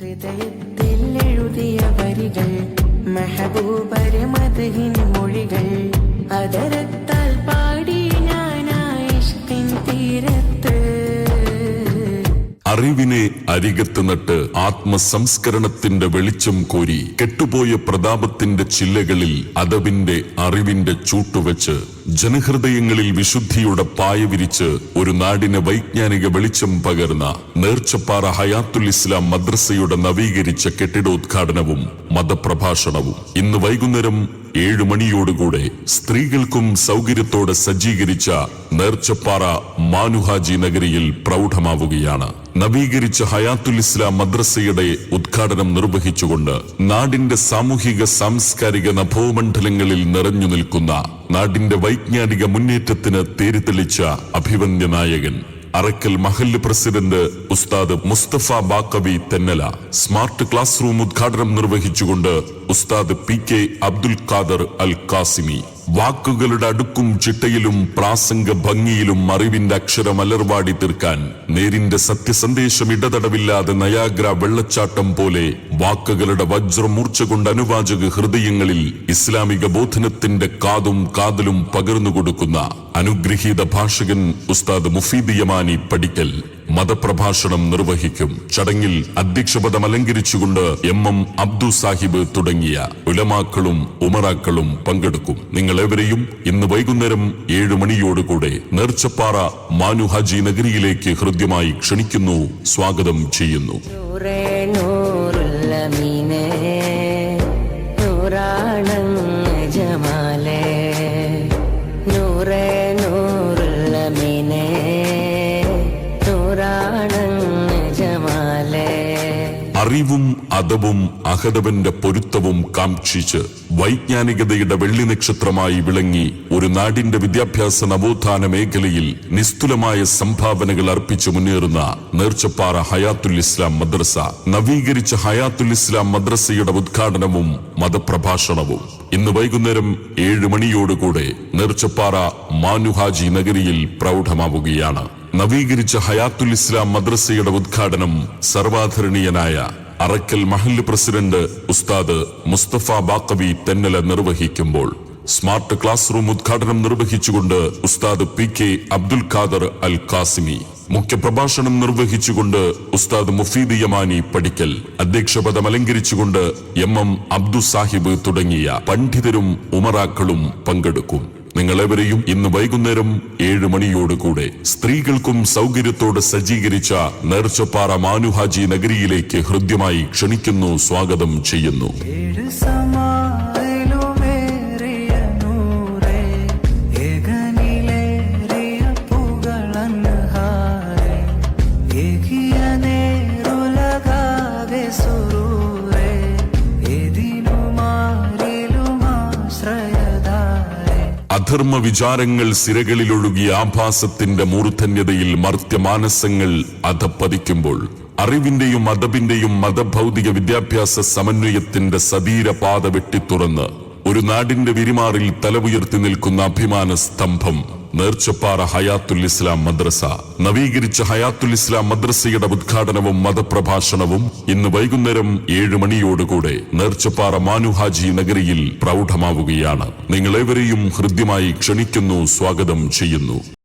ഹൃദയത്തിൽ എഴുതിയ വരികൾ മെഹബൂബര് മധുഹിൻ മൊഴികൾ അതരത്താൽ അറിവിനെ അരികത്ത് നട്ട് ആത്മസംസ്കരണത്തിന്റെ വെളിച്ചം കോരി കെട്ടുപോയ പ്രതാപത്തിന്റെ ചില്ലകളിൽ അതവിന്റെ അറിവിന്റെ ചൂട്ടുവെച്ച് ജനഹൃദയങ്ങളിൽ വിശുദ്ധിയുടെ പായ വിരിച്ച് ഒരു നാടിന് വൈജ്ഞാനിക വെളിച്ചം പകർന്ന നേർച്ചപ്പാറ ഹയാത്തുൽ ഇസ്ലാം മദ്രസയുടെ നവീകരിച്ച കെട്ടിടോദ്ഘാടനവും മതപ്രഭാഷണവും. ഇന്ന് വൈകുന്നേരം ഏഴു മണിയോടുകൂടെ സ്ത്രീകൾക്കും സൗകര്യത്തോടെ സജ്ജീകരിച്ച നേർച്ചപ്പാറ മാനുഹാജി നഗരിയിൽ പ്രൗഢമാവുകയാണ്. നവീകരിച്ച ഹയാത്തുൽ ഇസ്ലാം മദ്രസയുടെ ഉദ്ഘാടനം നിർവഹിച്ചുകൊണ്ട് നാടിന്റെ സാമൂഹിക സാംസ്കാരിക നഭോമണ്ഡലങ്ങളിൽ നിറഞ്ഞു നിൽക്കുന്ന നാടിന്റെ വൈജ്ഞാനിക മുന്നേറ്റത്തിന് തേരിതെളിച്ച അഭിവന്യ നായകൻ അറക്കൽ മഹല്ല് പ്രസിഡന്റ് ഉസ്താദ് Musthafa Baqavi Thennala. Smart class room ഉദ്ഘാടനം നിർവഹിച്ചുകൊണ്ട് ഉസ്താദ് പി കെ അബ്ദുൽ ഖാദർ അൽ കാസിമി വാക്കുകളുടെ അടുക്കും ചിട്ടയിലും പ്രാസംഗ ഭംഗിയിലും അറിവിന്റെ അക്ഷരം അലർവാടി തീർക്കാൻ നേരിന്റെ സത്യസന്ദേശം ഇടതടവില്ലാതെ നയാഗ്ര വെള്ളച്ചാട്ടം പോലെ വാക്കുകളുടെ വജ്രമൂർച്ച കൊണ്ട് അനുവാചക ഹൃദയങ്ങളിൽ ഇസ്ലാമിക ബോധനത്തിന്റെ കാതും കാതലും പകർന്നു കൊടുക്കുന്ന അനുഗ്രഹീത ഭാഷകൻ ഉസ്താദ് മുഫീദ് യമാനി പഠിക്കൽ. മതപ്രഭാഷണം നിർവഹിക്കും. ചടങ്ങിൽ അധ്യക്ഷപദം അലങ്കരിച്ചുകൊണ്ട് എം എം അബ്ദു സാഹിബ് തുടങ്ങിയ ഉലമാക്കളും ഉമറാക്കളും പങ്കെടുക്കും. നിങ്ങൾ ഏവരെയും ഇന്ന് വൈകുന്നേരം ഏഴു മണിയോടുകൂടെ നേർച്ചപ്പാറ മാനുഹാജി നഗരിയിലേക്ക് ഹൃദ്യമായി ക്ഷണിക്കുന്നു. സ്വാഗതം ചെയ്യുന്നു. അറിവും അതവും അഹദവന്റെ പൊരുത്തവും കാംക്ഷിച്ച് വൈജ്ഞാനികതയുടെ വെള്ളി നക്ഷത്രമായി വിളങ്ങി ഒരു നാടിന്റെ വിദ്യാഭ്യാസ നവോത്ഥാന മേഖലയിൽ നിസ്തുലമായ സംഭാവനകൾ അർപ്പിച്ചു മുന്നേറുന്ന നേർച്ചപ്പാറ ഹയാത്തുൽ ഇസ്ലാം മദ്രസ നവീകരിച്ച ഹയാത്തുൽ ഇസ്ലാം മദ്രസയുടെ ഉദ്ഘാടനവും മതപ്രഭാഷണവും. ഇന്ന് വൈകുന്നേരം ഏഴ് മണിയോടുകൂടെ നേർച്ചപ്പാറ മാനുഹാജി നഗരിയിൽ പ്രൗഢമാവുകയാണ്. നവീകരിച്ച ഹയാത്തുൽ ഇസ്ലാം മദ്രസയുടെ ഉദ്ഘാടനം സർവാധരണീയനായ അറക്കൽ മഹല്ല് പ്രസിഡന്റ് ഉസ്താദ് മുസ്തഫ ബാക്കവി തെന്നല നിർവഹിക്കുമ്പോൾ സ്മാർട്ട് ക്ലാസ് റൂം ഉദ്ഘാടനം നിർവഹിച്ചുകൊണ്ട് ഉസ്താദ് പി കെ അബ്ദുൽ ഖാദർ അൽ കാസിമി മുഖ്യപ്രഭാഷണം നിർവഹിച്ചുകൊണ്ട് ഉസ്താദ് മുഫീദ് യമാനി പഠിക്കൽ അധ്യക്ഷപദം അലങ്കരിച്ചുകൊണ്ട് എം എം അബ്ദു സാഹിബ് തുടങ്ങിയ പണ്ഡിതരും ഉമറാക്കളും പങ്കെടുക്കും. നിങ്ങളെവരെയും ഇന്ന് വൈകുന്നേരം ഏഴ് മണിയോട് കൂടെ സ്ത്രീകൾക്കും സൗകര്യത്തോട് സജ്ജീകരിച്ച നേർച്ചപ്പാറ മാനുഹാജി നഗരിയിലേക്ക് ഹൃദ്യമായി ക്ഷണിക്കുന്നു സ്വാഗതം ചെയ്യുന്നു. അധർമ്മ വിചാരങ്ങൾ സിരകളിലൊഴുകിയ ആഭാസത്തിന്റെ മൂർധന്യതയിൽ മർത്യമാനസങ്ങൾ അധപ്പതിക്കുമ്പോൾ അറിവിന്റെയും മതപിന്റെയും മതഭൗതിക വിദ്യാഭ്യാസ സമന്വയത്തിന്റെ സതീര പാത വെട്ടിത്തുറന്ന് ഒരു നാടിന്റെ വിരിമാറിൽ ഉയർത്തി നിൽക്കുന്ന അഭിമാന സ്തംഭം നേർച്ചപ്പാറ ഹയാത്തുൽ ഇസ്ലാം മദ്രസ. നവീകരിച്ച ഹയാത്തുൽ ഇസ്ലാം മദ്രസയുടെ ഉദ്ഘാടനവും മതപ്രഭാഷണവും ഇന്ന് വൈകുന്നേരം ഏഴ് മണിയോടുകൂടെ നേർച്ചപ്പാറ മാനുഹാജി നഗരിയിൽ പ്രൗഢമാവുകയാണ്. നിങ്ങളേവരെയും ഹൃദ്യമായി ക്ഷണിക്കുന്നു സ്വാഗതം ചെയ്യുന്നു.